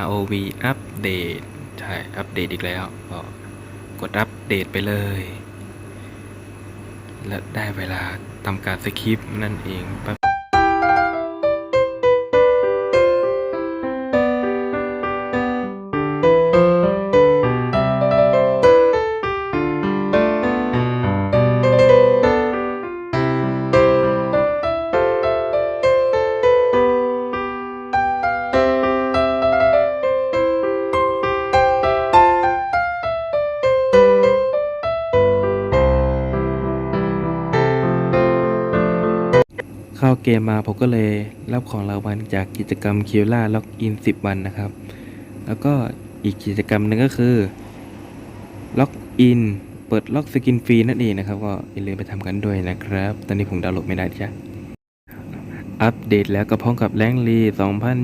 ROV อัปเดตใช่ อัปเดตอีกแล้ว ก็กดอัปเดตไปเลย และได้เวลาทำการสคริปต์นั่นเอง เกมมาผมก็เลยรับของรางวัลจากกิจกรรมคิวล่าล็อกอิน 10 วันนะครับ แล้วก็อีกกิจกรรมหนึ่งก็คือล็อกอินเปิดล็อกสกินฟรีนั่นเองนะครับ ก็อย่าลืมไปทำกันด้วยนะครับ ตอนนี้ผมดาวน์โหลดไม่ได้จ้ะอัปเดตแล้วก็พร้อมกับแรงลี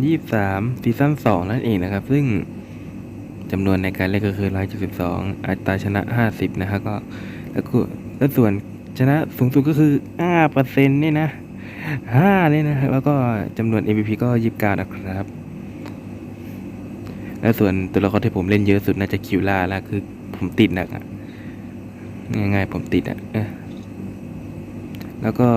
2023 ซีซั่น 2 นั่นเองนะครับ ซึ่งจำนวนในการเล่นก็คือ 172 อัตราชนะ 50 นะครับก็แล้วก็แล้วส่วนชนะสูงสุดก็คือ5%เนี่นะ ห้าเลยนะแล้วก็จำนวน MVP ก็ยิบกานะครับ และส่วนตัวละครที่ผมเล่นเยอะสุดน่าจะคิวล่าล้วคือผมติดหนักอะง่ายๆผมติดอะแล้วก็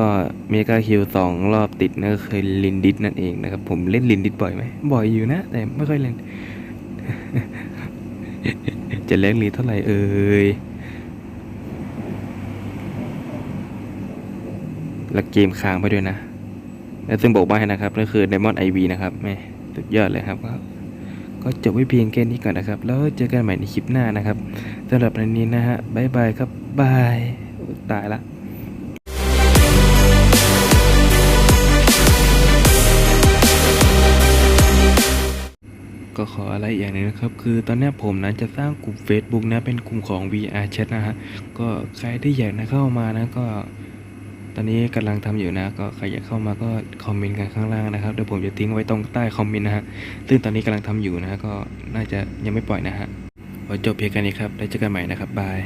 เมกาคิวสองรอบติดนั่นก็คือลินดิสนั่นเองนะครับ ผมเล่นลินดิสบ่อยไหมบ่อยอยู่นะ แต่ไม่ค่อยเล่น จะเล่นลีเท่าไหร่เอ่ย แล้วเกมค้างไปด้วยนะ และซึ่งบอกมาให้นะครับนั่นคือ Diamond IV นะครับแม่สุดยอดเลยครับก็ก็จบไว้เพียงแค่นี้ก่อนนะครับ แล้วเจอกันใหม่ในคลิปหน้านะครับสำหรับวันนี้นะฮะบายบายครับบายตายละก็ขออะไรอย่างนึงนะครับ คือตอนนี้ผมนั้นจะสร้างกลุ่ม Facebook นะเป็นกลุ่มของ VR Chat นะฮะก็ใครที่อยากนะเข้ามานะก็ ตอนนี้กำลังทำอยู่นะ ก็ใครอยากเข้ามาก็คอมเมนต์กันข้างล่างนะครับเดี๋ยวผมจะทิ้งไว้ตรงใต้คอมเมนต์นะฮะซึ่งตอนนี้กำลังทำอยู่นะฮะก็น่าจะยังไม่ปล่อยนะฮะขอจบเพียงแค่นี้ครับแล้วเจอกันใหม่นะครับบาย